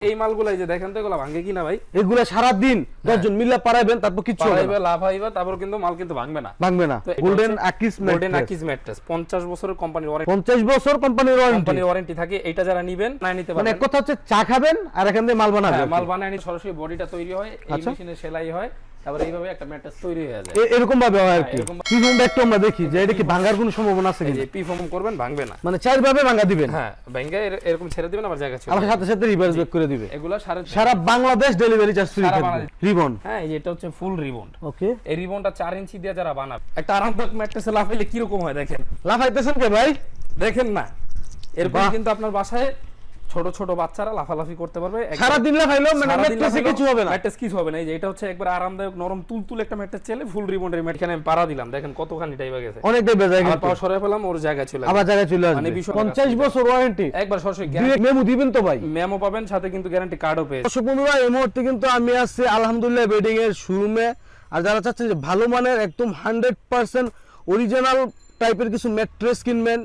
এই মালগুলাই যে দেখেন তো এগুলো ভাঙে কিনা ভাই? এগুলা সারা দিন দশজন মিলে পারাইবেন তারপর কিছু হবে লাভ হইবে তারপর কিন্তু মাল কিন্তু ভাঙবে না। ভাঙবে না। গোল্ডেন আকিস গোল্ডেন আকিস ম্যাট্রেস 50 বছরের কোম্পানির ওয়ারেন্টি পঞ্চাশ বছর কোম্পানির ওয়ারেন্টি কোম্পানির ওয়ারেন্টি থাকে এটা যারা নেবেন না নিতে মানে পারবেন। এক কথা হচ্ছে চা খাবেন আর এখান থেকে মাল বানাবেন। হ্যাঁ, মাল বানায় নিয়ে সরাসরি বডিটা তৈরি হয় এই আচ্ছা। মেশিনে সেলাই হয় তারপর এইভাবে একটা ম্যাট্রেস তৈরি হয়ে যায়। এরকম ভাবে আর কি। এরকম- পিছনটা আমরা দেখি যে এটা কি ভাঙার কোনো সম্ভাবনা আছে কিনা? যে করবেন ভাঙবে না। মানে চার ভাবে ভাঙা দিবেন? হ্যাঁ ব্যাংকে এরকম ছেড়ে দিবেন আবার জায়গা ছিল আবার সাথে সাথে রিভার্স ব্যাক করে দিবে। এগুলো সাড়ে সারা বাংলাদেশ ডেলিভারি চার্জ ফ্রি থাকবে। রিবন হ্যাঁ এটা হচ্ছে ফুল রিবন ওকে এই রিবনটা ইঞ্চি দিয়ে যারা বানাবে একটা আরামদায়ক ম্যাট্রেসে লাফাইলে কীরকম হয় দেখেন? লাফাইতেছেন কে ভাই? দেখেন না। এরপর কিন্তু আপনার বাসায় ছোট ছোট বাচ্চারা লাফালাফি করতে পারবে। সারা দিন লাফাইলো মানে ম্যাট্রেসে কিছু হবে না। ম্যাট্রেস কিছু হবে না। এই যে এটা হচ্ছে একবার আরামদায়ক নরম তুলতুল একটা ম্যাট্রেস চেলে ফুল রিবনের ম্যাট এখানে আমি পাড়া দিলাম। দেখেন কতখানি টাইবা গেছে। অনেকটাই বেজায় আবার কিন্তু। পাওয়া সরাই পেলাম ওর জায়গায় ছিল আবার জায়গায় চলে মানে আসবে। বিষয়- পঞ্চাশ বছর ওয়ারেন্টি একবার সরাসরি মেমু দিবেন তো ভাই? মেমো পাবেন সাথে কিন্তু গ্যারান্টি কার্ডও পেয়ে দর্শক বন্ধুরা এই মুহূর্তে কিন্তু আমি আছি আলহামদুলিল্লাহ বেডিং এর শোরুমে আর যারা চাচ্ছেন যে ভালো মানের একদম হান্ড্রেড পার্সেন্ট অরিজিনাল টাইপের কিছু ম্যাট্রেস কিনবেন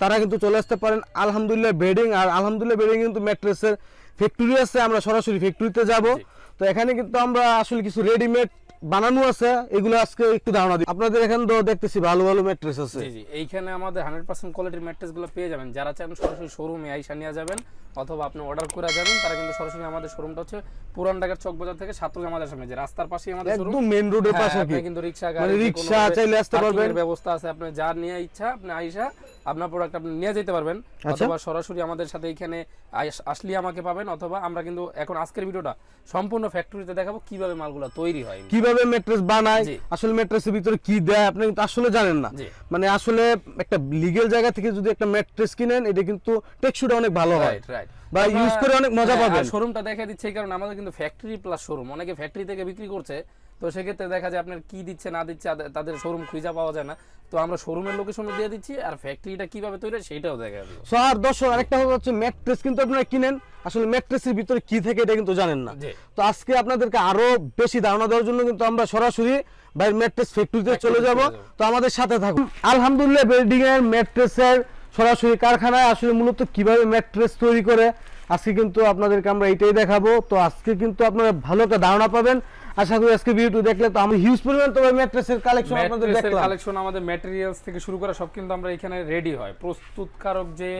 তারা কিন্তু চলে আসতে পারেন। আলহামদুলিল্লাহ বেডিং আর আলহামদুলিল্লাহ বেডিং কিন্তু ম্যাট্রেসের ফ্যাক্টরি আছে আমরা সরাসরি ফ্যাক্টরিতে যাব। তো এখানে কিন্তু আমরা আসলে কিছু রেডিমেড বানানো আছে এগুলো আজকে একটু ধারণা দিই। আপনাদের এখানে তো দেখতেছি ভালো ভালো ম্যাট্রেস আছে। জি জি এইখানে আমাদের হান্ড্রেড পার্সেন্ট কোয়ালিটির ম্যাট্রেসগুলো পেয়ে যাবেন। যারা চান সরাসরি শোরুমে আইসা নিয়ে যাবেন অথবা আপনি অর্ডার করে যাবেন তারা কিন্তু সরাসরি আমাদের শোরুমটা হচ্ছে পুরান ঢাকার চক বাজার থেকে সাতপুর আমাদের সামনে। যে রাস্তার পাশেই আমাদের শোরুম একদম মেন রোডের পাশে আপনি কি। কিন্তু রিক্সা মানে গাড়ি যে রিক্সা ভাবে চাইলে আসতে পারবেন। ব্যবস্থা আছে। আপনি যার নিয়ে ইচ্ছা আপনি আইসা আপনার প্রোডাক্ট আপনি নিয়ে যেতে পারবেন। আচ্ছা। অথবা সরাসরি আমাদের সাথে এখানে আসলে আমাকে পাবেন অথবা আমরা কিন্তু এখন আজকের ভিডিওটা সম্পূর্ণ ফ্যাক্টরিতে দেখাবো কীভাবে মালগুলো তৈরি হয়। কীভাবে ম্যাট্রেস বানায় আসলে ম্যাট্রেসের ভিতরে কি দেয় আপনি কিন্তু আসলে জানেন না। মানে আসলে একটা লিগেল জায়গা থেকে যদি একটা ম্যাট্রেস কিনেন এটা কিন্তু টেকসুটা অনেক ভালো হয়। রাইট রাইট বা ইউজ করে অনেক মজা পাবেন। শোরুমটা দেখা দিচ্ছে এই কারণে আমাদের কিন্তু ফ্যাক্টরি প্লাস শোরুম অনেকে ফ্যাক্টরি থেকে বিক্রি করছে তো সেক্ষেত্রে দেখা যায় আপনার কি দিচ্ছে না দিচ্ছে তাদের শোরুম খুঁজে পাওয়া যায় না। তো আমরা শোরুমের লোকেশন দিয়ে দিচ্ছি আর ফ্যাক্টরিটা কীভাবে তৈরি সেটাও দেখা দিই সো আর দর্শক আরেকটা কথা হচ্ছে ম্যাট্রেস কিন্তু আপনারা কিনেন। আসলে ম্যাট্রেসের ভিতরে কি থাকে এটা কিন্তু জানেন না। তো আজকে আপনাদেরকে আরও বেশি ধারণা দেওয়ার জন্য কিন্তু আমরা সরাসরি বাইরে ম্যাট্রেস ফ্যাক্টরিতে চলে যাব। যাব। তো আমাদের সাথে থাকুন। আলহামদুলিল্লাহ বিল্ডিং এর ম্যাট্রেসের সরাসরি কারখানায় আসলে মূলত কীভাবে ম্যাট্রেস তৈরি করে আজকে কিন্তু আপনাদেরকে আমরা এটাই দেখাবো। তো আজকে কিন্তু আপনারা ভালো একটা ধারণা পাবেন। আশা করি আজকে ভিডিও দেখলে তো আমরা হিউজ পরিমাণ তোমার ম্যাট্রেসের কালেকশন আপনাদের দেখলাম। কালেকশন আমাদের ম্যাটেরিয়ালস থেকে শুরু করা সব কিন্তু আমরা এখানে রেডি হয়। প্রস্তুতকারক যে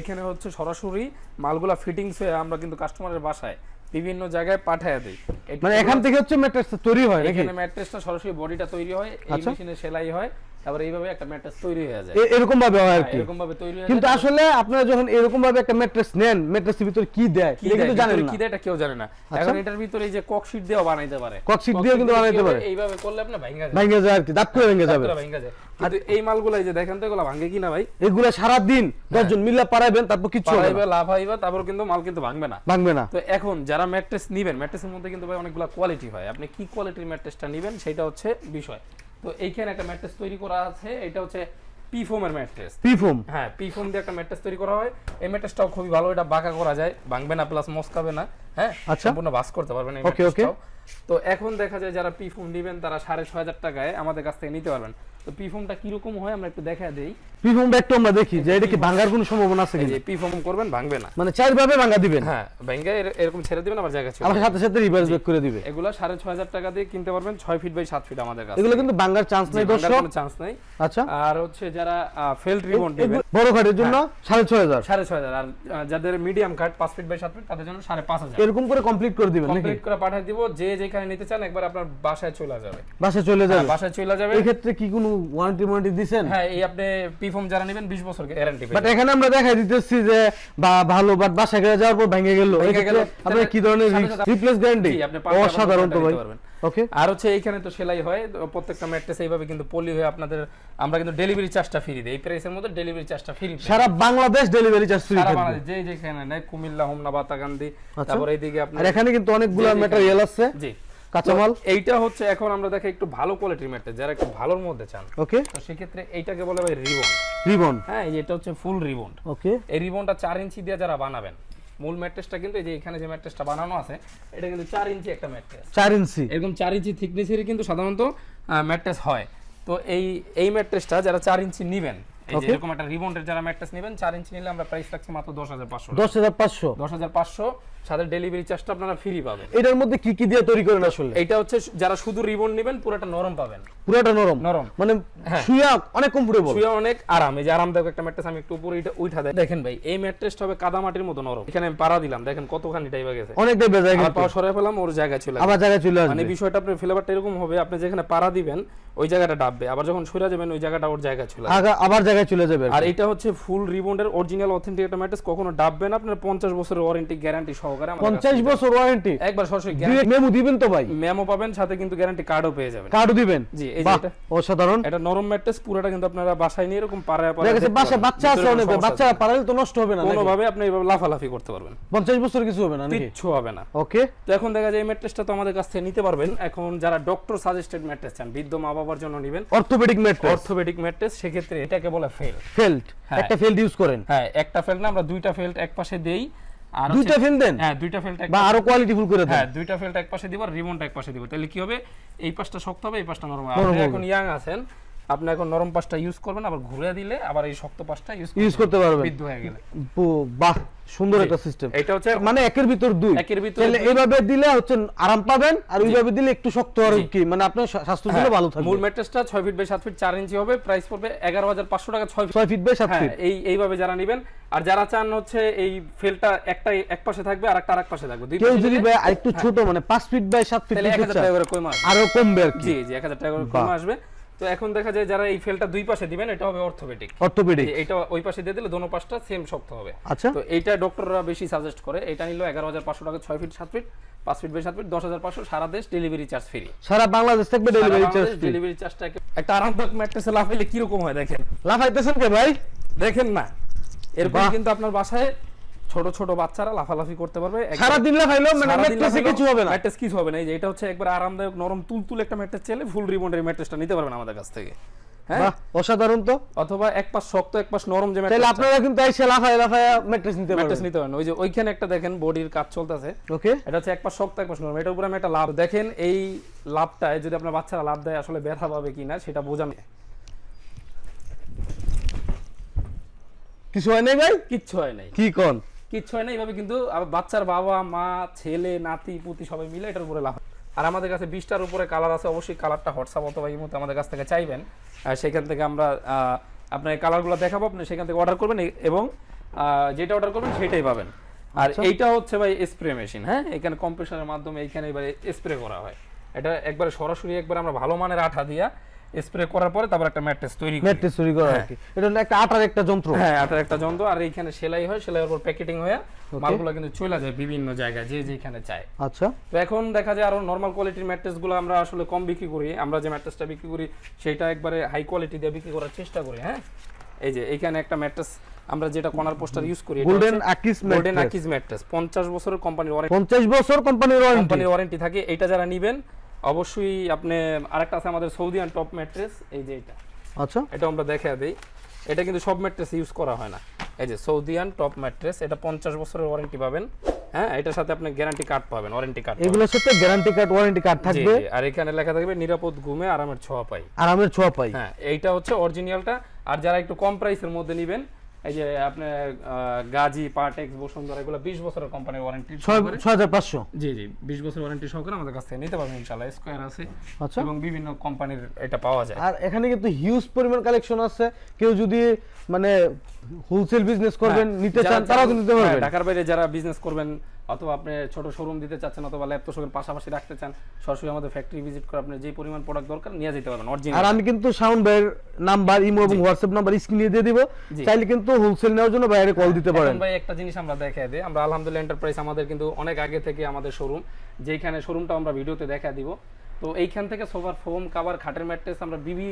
এখানে হচ্ছে সরাসরি মালগুলা ফিটিংস হয়ে আমরা কিন্তু কাস্টমারের বাসায় বিভিন্ন জায়গায় পাঠায় দেই। মানে এখান থেকে হচ্ছে ম্যাট্রেস তৈরি হয় এখানে ম্যাট্রেসটা সরাসরি বডিটা তৈরি হয় এই আচ্ছা। মেশিনে সেলাই হয়। তারপর এইভাবে একটা ম্যাট্রেস তৈরি হয়ে যায়। এরকম ভাবে হয় আর কি। এরকম ভাবে তৈরি হয়ে কিন্তু আসলে আপনারা যখন এরকম ভাবে একটা ম্যাট্রেস নেন ম্যাট্রেসের ভিতরে কি দেয় এটা কিন্তু জানেন না। কি দেয় এটা কেউ জানে না। এখন এটার ভিতরে এই যে ককশিট দিয়েও বানাইতে পারে। ককশিট দিয়েও কিন্তু বানাইতে পারে। এইভাবে করলে আপনি ভাঙা যায় ভেঙে যায় আর কি দাঁত করে ভেঙে যাবে। ভাঙা যায়। কিন্তু এই মালগুলো এই যে দেখেন তো এগুলো ভাঙে কিনা ভাই? এগুলা সারা দিন দশজন মিলে পারাইবেন তারপর কিছু হবে না। লাভ হইবে তারপর কিন্তু মাল কিন্তু ভাঙবে না। ভাঙবে না। তো এখন যারা ম্যাট্রেস নিবেন ম্যাট্রেসের মধ্যে কিন্তু ভাই অনেকগুলো কোয়ালিটি হয়। আপনি কি কোয়ালিটির ম্যাট্রেসটা নিবেন সেটা হচ্ছে বিষয়। তো এইখানে একটা ম্যাট্রেস তৈরি করা আছে এটা হচ্ছে পি ফোমের ম্যাট্রেস। পি ফোম হ্যাঁ পি ফোম দিয়ে একটা ম্যাট্রেস তৈরি করা হয়। এই ম্যাট্রেসটাও খুবই ভালো এটা বাঁকা করা যায় ভাঙবে না প্লাস মস্কাবে না। হ্যাঁ আচ্ছা। সম্পূর্ণ বাস করতে পারবেন Okay, okay. তো এখন দেখা যায় যারা পি ফোম নেবেন তারা সাড়ে ছয় হাজার টাকায় আমাদের কাছ থেকে নিতে পারবেন। তো পি ফোমটা কীরকম হয় আমরা একটু দেখা দিই। পিফোমটা একটু আমরা দেখি যে এটা কি ভাঙার কোনো সম্ভাবনা আছে কিনা? পি ফোম করবেন ভাঙবে না। মানে চার ভাবে ভাঙা দিবেন? হ্যাঁ ব্যাংকে এরকম ছেড়ে দিবেন আবার জায়গা ছিল আবার সাথে সাথে রিভার্স ব্যাক করে দিবে। এগুলো সাড়ে ছয় হাজার টাকা দিয়ে কিনতে পারবেন ছয় ফিট বাই সাত ফিট আমাদের কাছে এগুলো কিন্তু ভাঙার চান্স নেই দর্শক। চান্স নাই। আচ্ছা। আর হচ্ছে যারা ফেল্ট রিবন নেবেন। বড় খাটের জন্য হ্যাঁ। সাড়ে ছয় হাজার। সাড়ে ছয় হাজার। আর যাদের মিডিয়াম কাট পাঁচ ফিট বাই সাত ফিট তাদের জন্য সাড়ে পাঁচ হাজার। এরকম করে কমপ্লিট করে দিবেন নাকি? কমপ্লিট করে পাঠিয়ে দিব যে যেখানে নিতে চান একবার আপনার বাসায় চলে যাবে। বাসায় চলে যাবে। হ্যাঁ, বাসায় চলে যাবে। এই ক্ষেত্রে কি কোনো ওয়ারেন্টি ওয়ারেন্টি দিবেন হ্যাঁ এই আপনি পিফর্ম যারা নেবেন বিশ বছর গ্যারান্টি বাট এখানে আমরা দেখাই দিতেছি যে বা ভালো বাট বাসায় গেলে যাওয়ার পর ভেঙে গেল। ভেঙে ক্ষেত্রে গেল, আপনার কি ধরনের রিপ্লেস গ্যারান্টি আপনি অসাধারণ তো ভাই। ওকে আর হচ্ছে এইখানে তো সেলাই হয় প্রত্যেকটা ম্যাট্রেস এইভাবে কিন্তু পলি হয়ে আপনাদের আমরা কিন্তু ডেলিভারি চার্জটা ফ্রি দিই। এই প্রাইসের মধ্যে ডেলিভারি চার্জটা ফ্রি সারা বাংলাদেশ ডেলিভারি চার্জ ফ্রি সারা বাংলাদেশ যে যেখানে নেয় কুমিল্লা হোমনা বাতাকান্দি আচ্ছা। তারপর এইদিকে আর আপনার এখানে কিন্তু অনেকগুলো ম্যাটেরিয়াল আছে। জি। কাঁচামাল। এইটা হচ্ছে এখন আমরা দেখে একটু ভালো কোয়ালিটির ম্যাট্রেস যারা একটু ভালোর মধ্যে চান। ওকে তো সেক্ষেত্রে এইটাকে বলে ভাই রিবন। রিবন। হ্যাঁ এটা হচ্ছে ফুল রিবন। ওকে এই রিবনটা চার ইঞ্চি দিয়ে যারা বানাবেন মূল ম্যাট্রেসটা কিন্তু এই যে এখানে যে ম্যাট্রেসটা বানানো আছে এটা কিন্তু চার ইঞ্চি একটা ম্যাট্রেস। চার ইঞ্চি। এরকম চার ইঞ্চি থিকনেসেরই কিন্তু সাধারণত ম্যাট্রেস হয়। তো এই এই ম্যাট্রেসটা যারা চার ইঞ্চি নিবেন এই যে এরকম একটা রিবন্ডের যারা ম্যাট্রেস নেবেন চার ইঞ্চি নিলে আমরা প্রাইস রাখছি মাত্র দশ হাজার পাঁচশো। দশ হাজার পাঁচশো? দশ হাজার পাঁচশো সাথে ডেলিভারি চার্জটা আপনারা ফ্রি পাবেন। এটার মধ্যে কি কি দিয়ে তৈরি করেন আসলে? এইটা হচ্ছে যারা শুধু রিবন নেবেন পুরোটা নরম পাবেন। পুরোটা নরম? নরম। মানে হ্যাঁ। শুয়া অনেক কমফোর্টেবল শুয়ে অনেক আরাম। এই যে আরামদায়ক একটা ম্যাট্রেস আমি একটু উপরে এটা উঠা দেয় দেখেন ভাই এই ম্যাট্রেসটা হবে কাদা মাটির মতো নরম। এখানে আমি পাড়া দিলাম দেখেন কতখানি টাইবা গেছে। আবার কিন্তু পাওয়া সরাই ফেলাম ওর জায়গায় চলে আবার জায়গায় চলে মানে বিষয়টা আপনার ফ্লেভারটা এরকম হবে আপনি যেখানে পাড়া দিবেন ওই জায়গাটা ডাববে। আবার যখন সরে যাবেন ওই জায়গাটা ওর চলে আসবে। আগা- আবার জায়গায় চলে যাবে আর এটা হচ্ছে ফুল রিবন্ডের অরিজিনাল অথেন্টিক একটা ম্যাট্রেস কখনো ডাববে না আপনার পঞ্চাশ বছরের ওয়ারেন্টি গ্যারান্টি সহকারে আমাদের কাছ পঞ্চাশ থেকে। বছর ওয়ারেন্টি একবার সরাসরি মেমো দিবেন তো ভাই। মেমো পাবেন সাথে কিন্তু গ্যারান্টি কার্ডও পেয়ে যাবেন। কার্ডও দিবেন। জি, এই যে এটা। অসাধারণ। এটা নরম ম্যাট্রেস পুরোটা কিন্তু আপনারা বাসায় নিয়ে এরকম পাড়ায় পাড়ায় দেখা গেছে বাসা বাচ্চা আছে অনেক বাচ্চা। পারালে তো নষ্ট হবে না নাকি? কোনোভাবে আপনি এইভাবে লাফালাফি করতে পারবেন। পঞ্চাশ বছর কিছু হবে না নাকি? কিচ্ছু হবে না। ওকে তো এখন দেখা যায় এই ম্যাট্রেসটা তো আমাদের কাছ থেকে নিতে পারবেন। এখন যারা ডক্টর সাজেস্টেড ম্যাট্রেস চান বৃদ্ধ মা বাবার জন্য নেবেন। অর্থোপেডিক ম্যাট্রেস অর্থোপেডিক ম্যাট্রেস সেক্ষেত্রে এটাকে বলে ফেল। ফেল্ট। হ্যাঁ। একটা ফেল্ট ইউজ করেন। হ্যাঁ একটা ফেল্ট না আমরা দুইটা ফেল্ট একপাশে দেই আর দুইটা ফেল দেন? হ্যাঁ দুইটা ফেল্ট এক বা আরও কোয়ালিটি ফুল করে হ্যাঁ দুইটা ফেল্ট এক পাশে দিব আর রিবনটা এক পাশে দিব। তাহলে কি হবে? এই পাশটা শক্ত হবে এই পাশটা নরম আপনি হবে। এখন ইয়াং আছেন আপনি এখন নরম পাশটা ইউজ করবেন আবার ঘুরে দিলে আবার এই শক্ত পাশটা ইউজ ইউজ করতে পারবেন। বৃদ্ধ হয়ে গেলে। বাহ সুন্দর একটা সিস্টেম এটা হচ্ছে মানে একের ভিতর দুই। একের ভিতর তাহলে এইভাবে দিলে হচ্ছে আরাম পাবেন আর ওইভাবে দিলে একটু শক্ত আর কি মানে আপনার স্বা- স্বাস্থ্য হ্যাঁ, জন্য ভালো থাকবে। মূল ম্যাট্রেসটা ছয় ফিট বাই সাত ফিট চার ইঞ্চি হবে প্রাইস পড়বে এগারো হাজার পাঁচশো টাকা ছয় ফিট ছয় ফিট বাই সাত হ্যাঁ ফিট এই এইভাবে যারা নেবেন আর যারা চান হচ্ছে এই ফেলটা একটা এক পাশে থাকবে আর একটা আরেক পাশে থাকবে দুই কেউ যদি ভাই আরেকটু ছোট মানে পাঁচ ফিট বাই সাত ফিট তাহলে এক নিতে হাজার চান, টাকা করে কমে আসবে। আরও কমবে আর কি। জি জি এক হাজার টাকা করে কমে আসবে। তো এখন দেখা যায় যারা এই ফেলটা দুই পাশে দিবেন এটা হবে অর্থোপেডিক অর্থোপেডিক এটা ওই পাশে দিয়ে দিলে দোনো পাশটা সেম শক্ত হবে। আচ্ছা। তো এইটা ডক্টররা বেশি সাজেস্ট করে এটা নিল এগারো হাজার পাঁচশো টাকা ছয় ফিট সাত ফিট পাঁচ ফিট বাই সাত ফিট দশ হাজার পাঁচশো সারা দেশ ডেলিভারি চার্জ ফ্রি সারা বাংলাদেশ থাকবে ডেলিভারি চার্জ ডেলিভারি চার্জটা একটা আরামদায়ক ম্যাট্রেসে লাফাইলে কীরকম হয় দেখেন। লাফাইতেছেন কে ভাই? দেখেন না। এরপর কিন্তু আপনার বাসায় ছোট ছোট বাচ্চারা লাফালাফি করতে পারবে। সারা দিন লাফাইলো মানে ম্যাট্রেসে কিছু হবে না। ম্যাট্রেস কিছু হবে না। এই যে এটা হচ্ছে একবার আরামদায়ক নরম তুলতুল একটা ম্যাট্রেস চাইলে ফুল রিবন্ডের ম্যাট্রেসটা নিতে পারবেন আমাদের কাছ থেকে। হ্যাঁ? অসাধারণ তো। অথবা এক পাশ শক্ত এক পাশ নরম যে তাহলে আপনারা কিন্তু এসে লাফায় লাফায় ম্যাট্রেস নিতে ম্যাট্রেস নিতে পারেন ওই যে ওইখানে একটা দেখেন বডির কাজ চলতেছে। ওকে এটা হচ্ছে এক পাশ শক্ত এক পাশ নরম। এটার উপরে আমি একটা লাভ দেখেন এই লাভটায় যদি আপনার বাচ্চারা লাভ দেয় আসলে ব্যথা পাবে কিনা সেটা বোঝানো কিছু হয় নাই ভাই? কিচ্ছু হয় নাই। কি কোন? কিচ্ছু হয় না। এইভাবে কিন্তু বাচ্চার বাবা মা ছেলে নাতি পুতি সবাই মিলে এটার উপরে লাভ আর আমাদের কাছে বিশটার উপরে কালার আছে অবশ্যই কালারটা হোয়াটসঅ্যাপ অথবা এই মতো আমাদের কাছ থেকে চাইবেন। সেখান থেকে আমরা আপনার কালারগুলো দেখাবো আপনি সেখান থেকে অর্ডার করবেন এবং যেটা অর্ডার করবেন সেটাই পাবেন। আর এইটা হচ্ছে ভাই স্প্রে মেশিন হ্যাঁ? এখানে কম্প্রেসারের মাধ্যমে এইখানে এবারে স্প্রে করা হয়। এটা একবারে সরাসরি একবার আমরা ভালো মানের আঠা দিয়া স্প্রে করার পরে তারপর একটা ম্যাট্রেস তৈরি করি। ম্যাট্রেস তৈরি করা আর কি। এটা একটা আটার একটা যন্ত্র। হ্যাঁ আটার একটা যন্ত্র। আর এইখানে সেলাই হয় সেলাইয়ের উপর প্যাকেটিং হয়ে মালগুলো কিন্তু চলে যায় বিভিন্ন জায়গায় যে যেখানে চায়। আচ্ছা। তো এখন দেখা যায় আরও নর্মাল কোয়ালিটির ম্যাট্রেসগুলো আমরা আসলে কম বিক্রি করি। আমরা যে ম্যাট্রেসটা বিক্রি করি সেটা একবারে হাই কোয়ালিটি দিয়ে বিক্রি করার চেষ্টা করি হ্যাঁ? এই যে এইখানে একটা ম্যাট্রেস আমরা যেটা কর্নার পোস্টার ইউজ করি golden Akij golden mattress Akij mattress পঞ্চাশ বছরের কোম্পানির ওয়ারেন্টি পঞ্চাশ বছর কোম্পানির ওয়ারেন্টি কোম্পানির ওয়ারেন্টি থাকে এটা যারা নিবেন অবশ্যই আপনি আরেকটা আছে আমাদের সৌদিয়ান টপ ম্যাট্রেস এই যে এটা। আচ্ছা। এটা আমরা দেখা দিই। এটা কিন্তু সব ম্যাট্রেস ইউজ করা হয় না। এই যে সৌদিয়ান টপ ম্যাট্রেস এটা পঞ্চাশ বছরের ওয়ারেন্টি পাবেন। হ্যাঁ এটার সাথে আপনি গ্যারান্টি কার্ড পাবেন ওয়ারেন্টি কার্ড এগুলোর সাথে গ্যারান্টি কার্ড ওয়ারেন্টি কার্ড থাকবে। আর এখানে লেখা থাকবে নিরাপদ ঘুমে আরামের ছোঁয়া পাই। আরামের ছোঁয়া পাই। হ্যাঁ এইটা হচ্ছে অরিজিনালটা আর যারা একটু কম প্রাইসের মধ্যে নেবেন এই যে আপনি গাজী পার্টেক্স বসুন্ধরা এগুলো বিশ বছরের কোম্পানির ওয়ারেন্টি ছয় ছয় হাজার পাঁচশো? জি জি বিশ বছর ওয়ারেন্টি সহকারে আমাদের কাছ থেকে নিতে পারবেন ইনশাল্লাহ স্কোয়ার আছে। আচ্ছা। এবং বিভিন্ন কোম্পানির এটা পাওয়া যায়। আর এখানে কিন্তু হিউজ পরিমাণ কালেকশন আছে। কেউ যদি মানে হোলসেল বিজনেস করবেন হ্যাঁ, নিতে চান তারাও কিন্তু নিতে হ্যাঁ, পারবেন। ঢাকার বাইরে যারা বিজনেস করবেন অথবা আপনি ছোট শোরুম দিতে চাচ্ছেন অথবা ল্যাপটপ শোরুমের পাশাপাশি রাখতে চান সরাসরি আমাদের ফ্যাক্টরি ভিজিট করে আপনি যে পরিমাণ প্রোডাক্ট দরকার নিয়ে যেতে পারবেন আর আমি কিন্তু সাউন্ড ভাইয়ের নাম্বার ইমো এবং হোয়াটসঅ্যাপ নাম্বার স্ক্রিনে দিয়ে দিব। চাইলে কিন্তু হোলসেল নেওয়ার জন্য বাইরে কল দিতে পারেন। ভাই একটা জিনিস আমরা দেখাই দিই আমরা আলহামদুলিল্লাহ এন্টারপ্রাইজ আমাদের কিন্তু অনেক আগে থেকে আমাদের শোরুম যেখানে শোরুমটা আমরা ভিডিওতে দেখা দিব। তো এইখান থেকে সোফার ফোম কাভার খাটের ম্যাট্রেস আমরা বিবি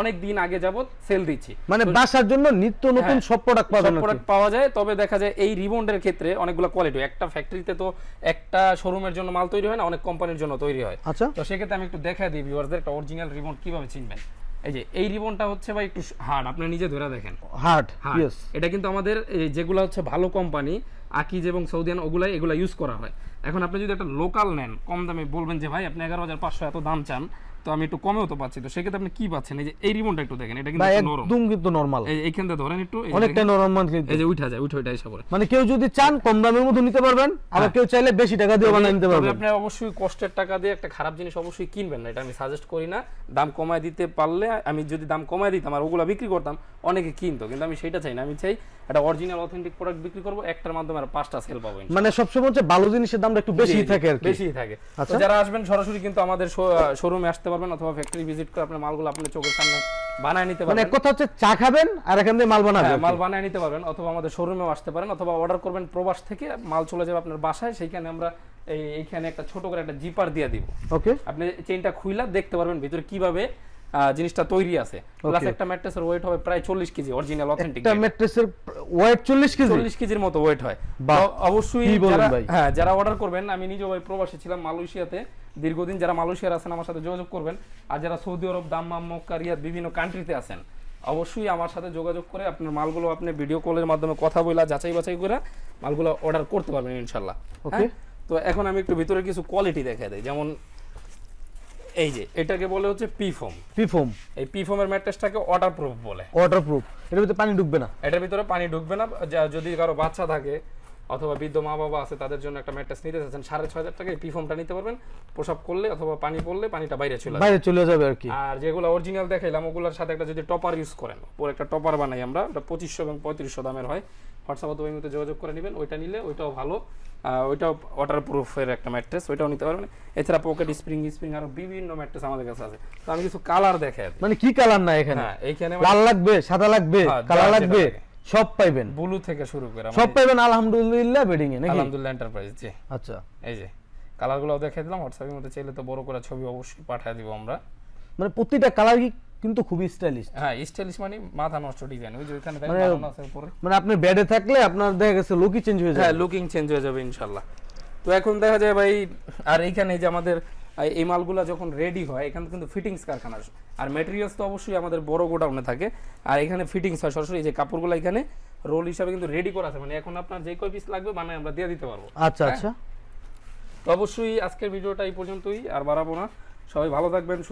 অনেক দিন আগে যাবত সেল দিচ্ছি। মানে বাসার জন্য নিত্য নতুন হ্যাঁ, সব প্রোডাক্ট পাবেন প্রোডাক্ট পাওয়া যায়। তবে দেখা যায় এই রিবন্ডের ক্ষেত্রে অনেকগুলো কোয়ালিটি একটা ফ্যাক্টরিতে তো একটা শোরুমের জন্য মাল তৈরি হয় না অনেক কোম্পানির জন্য তৈরি হয়। আচ্ছা। তো সেক্ষেত্রে আমি একটু দেখা দিই ভিউয়ারদের একটা অরিজিনাল রিবন কীভাবে চিনবেন। এই যে এই রিবনটা হচ্ছে ভাই একটু হার্ড আপনি নিজে ধরে দেখেন। হার্ড ইয়েস এটা কিন্তু আমাদের এই যেগুলো হচ্ছে ভালো কোম্পানি আকিজ এবং সৌদিয়ান ওগুলাই এগুলা ইউজ করা হয়। এখন আপনি যদি একটা লোকাল নেন কম দামে বলবেন যে ভাই আপনি এগারো হাজার পাঁচশো এত দাম চান। তো আমি একটু কমেও তো পাচ্ছি। তো সেক্ষেত্রে আপনি কি পাচ্ছেন? এই যে এই রিমোটটা একটু দেখেন এটা কিন্তু নরম একদম কিন্তু নর্মাল এই এইখান ধরেন একটু অনেকটা দেখেন, নরমাল কিন্তু। এই যে উঠা যায় উঠে উঠে এসে পড়ে। মানে কেউ যদি চান কম দামের মধ্যে নিতে পারবেন আবার কেউ চাইলে বেশি টাকা দিয়ে বানিয়ে নিতে পারবেন। আপনি অবশ্যই কষ্টের টাকা দিয়ে একটা খারাপ জিনিস অবশ্যই কিনবেন না এটা আমি সাজেস্ট করি না। দাম কমায় দিতে পারলে আমি যদি দাম কমায় দিতাম আর ওগুলো বিক্রি করতাম অনেকে কিনতো কিন্তু আমি সেটা চাই না। আমি চাই একটা অরিজিনাল অথেন্টিক প্রোডাক্ট বিক্রি করব একটার মাধ্যমে আর পাঁচটা সেল পাবো মানে সবসময় হচ্ছে ভালো জিনিসের দামটা একটু বেশি থাকে আর কি। বেশি থাকে। তো আচ্ছা। যারা আসবেন সরাসরি কিন্তু আমাদের শোরুমে আসতে পারবেন অথবা ফ্যাক্টরি ভিজিট করে আপনার মালগুলো আপনার চোখের সামনে বানায় নিতে মানে পারবেন। মানে কথা হচ্ছে চা খাবেন আর এখান থেকে মাল বানাবেন হ্যাঁ, মাল বানায় নিতে পারবেন অথবা আমাদের শোরুমেও আসতে পারেন অথবা অর্ডার করবেন প্রবাস থেকে মাল চলে যাবে আপনার বাসায় সেইখানে আমরা এই এইখানে একটা ছোট করে একটা জিপার দিয়ে দিব। ওকে আপনি চেইনটা খুইলা দেখতে পারবেন ভিতরে কীভাবে জিনিসটা তৈরি আছে। প্লাস একটা ম্যাট্রেসের ওয়েট হবে প্রায় চল্লিশ কেজি অরিজিনাল অথেন্টিক একটা ম্যাট্রেসের ওয়েট চল্লিশ কেজি? চল্লিশ কেজির মতো ওয়েট হয়। তো অবশ্যই যারা- হ্যাঁ যারা অর্ডার করবেন আমি নিজে ভাই প্রবাসী ছিলাম মালয়েশিয়াতে। দীর্ঘদিন যারা মালয়েশিয়ার আছেন আমার সাথে যোগাযোগ করবেন। আর যারা Saudi Arab Dammam Mecca Riyadh বিভিন্ন কান্ট্রিতে আছেন অবশ্যই আমার সাথে যোগাযোগ করে আপনার মালগুলো আপনি ভিডিও কলের মাধ্যমে কথা বলে যাচাই বাছাই করে মালগুলো অর্ডার করতে পারবেন ইনশাল্লাহ Okay. হ্যাঁ? তো এখন আমি একটু ভিতরে কিছু কোয়ালিটি দেখা দেয় যেমন এই যে এটাকে বলে হচ্ছে পি ফোম পিফোম এই পি ফোমের ম্যাট্রেসটাকে ওয়াটার প্রুফ বলে। ওয়াটার প্রুফ এর ভিতরে পানি ঢুকবে না। এটার ভিতরে পানি ঢুকবে না। যদি কারও বাচ্চা থাকে অথবা বৃদ্ধ মা বাবা আছে তাদের জন্য একটা ম্যাট্রেস নিতে চাচ্ছেন সাড়ে ছয় হাজার টাকায় পিফর্মটা নিতে পারবেন। প্রসাব করলে অথবা পানি পড়লে পানিটা বাইরে চলে বাইরে চলে যাবে আর কি। আর যেগুলো অরিজিনাল দেখাইলাম ওগুলোর সাথে একটা যদি টপার ইউজ করেন পুরো একটা টপার বানাই আমরা ওটা পঁচিশশো এবং পঁয়ত্রিশশো দামের হয়। হোয়াটসঅ্যাপ অথবা যোগাযোগ করে নেবেন। ওইটা নিলে ওইটাও ভালো। ওইটাও ওয়াটার প্রুফের একটা ম্যাট্রেস ওইটাও নিতে পারবেন। এছাড়া পকেট স্প্রিং স্প্রিং আরও বিভিন্ন ম্যাট্রেস আমাদের কাছে আছে। তো আমি কিছু কালার দেখাই মানে কি কালার না এখানে? হ্যাঁ এইখানে লাল লাগবে সাদা লাগবে হ্যাঁ, কালা লাগবে সব পাইবেন। ব্লু থেকে শুরু করে সব পাইবেন আলহামদুলিল্লাহ বেডিং এ নাকি? আলহামদুলিল্লাহ এন্টারপ্রাইজ জি। আচ্ছা। এই যে কালারগুলো দেখে দিলাম হোয়াটসঅ্যাপের মধ্যে চাইলে তো বড় করে ছবি অবশ্যই পাঠিয়ে দিব আমরা। মানে প্রতিটা কালার কিন্তু খুবই স্টাইলিশ। হ্যাঁ স্টাইলিশ মানে মাথা নষ্ট ডিজাইন ওই যে ওইখানে দেখেন মানে- বানানো আছে উপরে। মানে আপনি বেডে থাকলে আপনার দেখা গেছে লুকই চেঞ্জ হয়ে হ্যাঁ লুকিং চেঞ্জ হয়ে যাবে ইনশাল্লাহ। তো এখন দেখা যায় ভাই আর এইখানে যে আমাদের এই- মালগুলা যখন রেডি হয় এখানে কিন্তু ফিটিংস কারখানা আর মেটেরিয়ালস তো অবশ্যই আমাদের বড় গোডাউনে থাকে। আর এখানে ফিটিংস হয় সরাসরি এই যে কাপড়গুলো এখানে রোল হিসাবে কিন্তু রেডি করা আছে। মানে এখন আপনার যে কয় পিস লাগবে মানে আমরা দিয়ে দিতে পারব। আচ্ছা আচ্ছা। তো অবশ্যই আজকের ভিডিওটা এই পর্যন্তই আর বাড়াবো না। সবাই ভালো থাকবেন